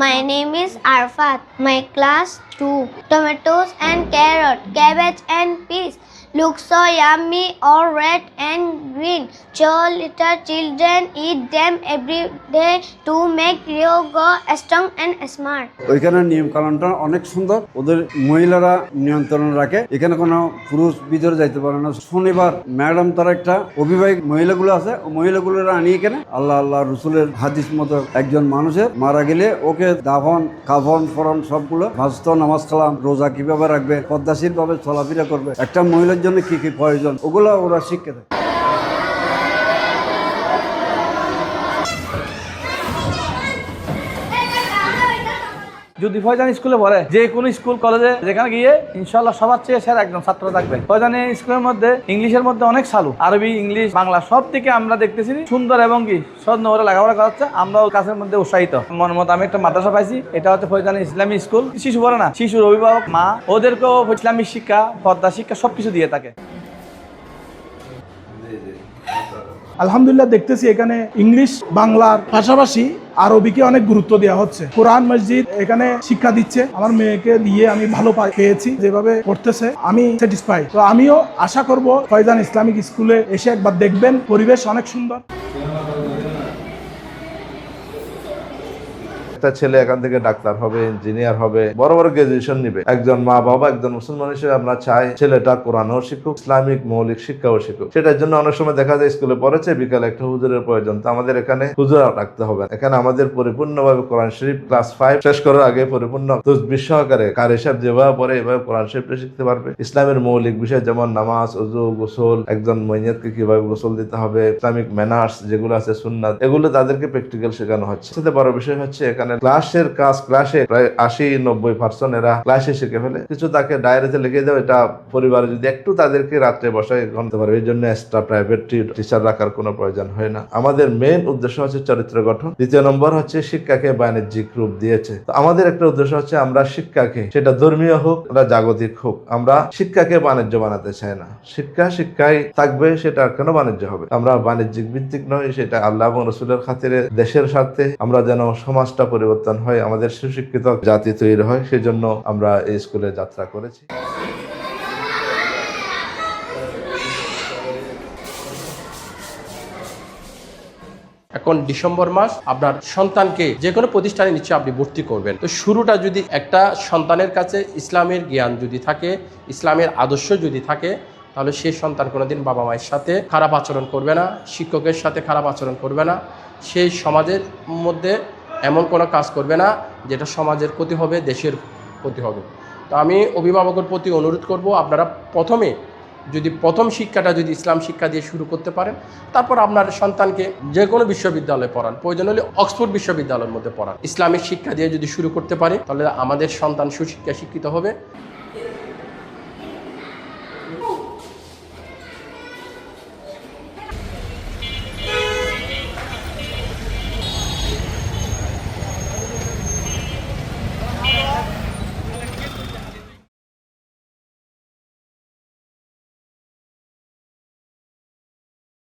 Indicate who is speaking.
Speaker 1: My name is Arfat. My class 2. Tomatoes and carrot, cabbage and peas. Look so yummy, all red and green. So little children eat them every day to make you strong and smart.
Speaker 2: ওইখানে নিয়ম কানুনটা অনেক সুন্দর। ওদের মহিলারা নিয়ন্ত্রণ রাখে। এখানে কোনো পুরুষ ভিতরে যাইতে পারে না। শনিবার ম্যাডাম তার একটা অভিভাবক মহিলাগুলো আছে। ও মহিলাগুলোরা আনি এখানে। আল্লাহ আল্লাহ রসুলের হাদিস মতো একজন মানুষের মারা গেলে ওকে দাফন কাফন ফরন সবগুলো ভাস্ত নামাজ কালাম রোজা কীভাবে রাখবে পদ্মাশীল ভাবে চলাফেরা করবে। একটা মহিলার জন্য কি কি প্রয়োজন ওগুলো ওরা শিখে দেয়।
Speaker 3: যদি ফয়জান স্কুলে পড়ে, যে কোনো স্কুল, কলেজে, যেখানে গিয়ে ইনশাল্লাহ সবার চেয়ে স্যার একজন ছাত্র থাকবে। ফয়জানি স্কুলের মধ্যে ইংলিশের মধ্যে অনেক সালু আরবি, ইংলিশ, বাংলা সব থেকে আমরা দেখতেছি সুন্দর এবং কি সদ ওরা লেখাপড়া করাচ্ছে। আমরাও কাছের মধ্যে উৎসাহিত। মনে মতো আমি একটা মাদ্রাসা পাইছি। এটা হচ্ছে ফয়জান ইসলামী স্কুল। শিশু পড়ে না, শিশুর অভিভাবক, মা, ওদেরকেও ইসলামিক শিক্ষা পদ্মা শিক্ষা সবকিছু দিয়ে থাকে।
Speaker 4: আলহামদুলিল্লাহ দেখতেছি এখানে ইংলিশ, বাংলার পাশাপাশি আরবিকে অনেক গুরুত্ব দেওয়া হচ্ছে। কোরআন মসজিদ এখানে শিক্ষা দিচ্ছে। আমার মেয়েকে দিয়ে আমি ভালো পেয়েছি যেভাবে পড়তেছে আমি স্যাটিসফাই তো আমিও আশা করব ফয়জান ইসলামিক স্কুলে এসে একবার দেখবেন। পরিবেশ অনেক সুন্দর।
Speaker 5: একটা ছেলে এখান থেকে ডাক্তার হবে ইঞ্জিনিয়ার হবে, বড় বড় গ্রাজুয়েশন নিবে। একজন মা বাবা, একজন মুসলমান হিসেবে আমরা চাই ছেলেটা কোরআনও শিখুক, ইসলামিক মৌলিক শিক্ষাও শিখুক। সেটার জন্য অনেক সময় দেখা যায় স্কুলে পড়েছে, বিকালে একটা হুজুরের প্রয়োজন। তো আমাদের এখানে হুজুর রাখতে হবে। এখানে আমাদের পরিপূর্ণভাবে কোরআন শরীফ ক্লাস ফাইভ শেষ করার আগে পরিপূর্ণ সহকারে কার হিসাব যেভাবে পড়ে, এভাবে কোরআন শরীফটা শিখতে পারবে। ইসলামের মৌলিক বিষয় যেমন নামাজ ওযু গোসল, একজন মৈনিয়তকে কীভাবে গোসল দিতে হবে, ইসলামিক ম্যানার্স যেগুলো আছে সুন্নাত, এগুলো তাদেরকে প্র্যাকটিক্যাল শেখানো হচ্ছে। সাথে বড় বিষয় হচ্ছে এখানে ক্লাসের কাজ, ক্লাসে প্রায় আশি, নব্বই পার্সেন্ট এরা ক্লাসে শিখে ফেলে। কিছু তাকে ডায়েরিতে লিখে দেবে এটা পরিবারে যদি একটু তাদেরকে রাত্রে বসায় গণতে পারবে এই জন্য এক্সট্রা প্রাইভেট টিচার রাখার কোনো প্রয়োজন হয় না। আমাদের মেন উদ্দেশ্য হচ্ছে চরিত্র গঠন। দ্বিতীয় নম্বর হচ্ছে শিক্ষাকে বাণিজ্যিক রূপ দিয়েছে। তো আমাদের একটা উদ্দেশ্য হচ্ছে আমরা শিক্ষাকে, সেটা ধর্মীয় হোক বা জাগতিক হোক, আমরা শিক্ষাকে বাণিজ্য বানাতে চাই না। শিক্ষা শিক্ষাই থাকবে, সেটা কেন বাণিজ্য হবে? আমরা বাণিজ্যিক ভিত্তিক নয় সেটা আল্লাহ এবং রসুলের খাতিরে দেশের স্বার্থে আমরা যেন সমাজটা পরিবর্তন হয়, আমাদের সুশিক্ষিত জাতি তৈরি হয়, সেজন্য আমরা এই স্কুলে যাত্রা করেছি।
Speaker 6: এখন ডিসেম্বর মাস, আপনার সন্তানকে যে কোনো প্রতিষ্ঠানে নিচ্ছে আপনি ভর্তি করবেন। তো শুরুটা যদি একটা সন্তানের কাছে ইসলামের জ্ঞান যদি থাকে, ইসলামের আদর্শ যদি থাকে, তাহলে সেই সন্তান কোনোদিন বাবা মায়ের সাথে খারাপ আচরণ করবে না, শিক্ষকের সাথে খারাপ আচরণ করবে না। সেই সমাজের মধ্যে এমন কোনো কাজ করবে না যেটা সমাজের ক্ষতি হবে, দেশের ক্ষতি হবে। তো আমি অভিভাবকের প্রতি অনুরোধ করব, আপনারা প্রথমে যদি প্রথম শিক্ষাটা যদি ইসলাম শিক্ষা দিয়ে শুরু করতে পারেন, তারপর আপনার সন্তানকে যে কোনো বিশ্ববিদ্যালয়ে পড়ান, প্রয়োজন হলে অক্সফোর্ড বিশ্ববিদ্যালয়ের মধ্যে পড়ান। ইসলামিক শিক্ষা দিয়ে যদি শুরু করতে পারে, তাহলে আমাদের সন্তান সুশিক্ষা শিক্ষিত হবে।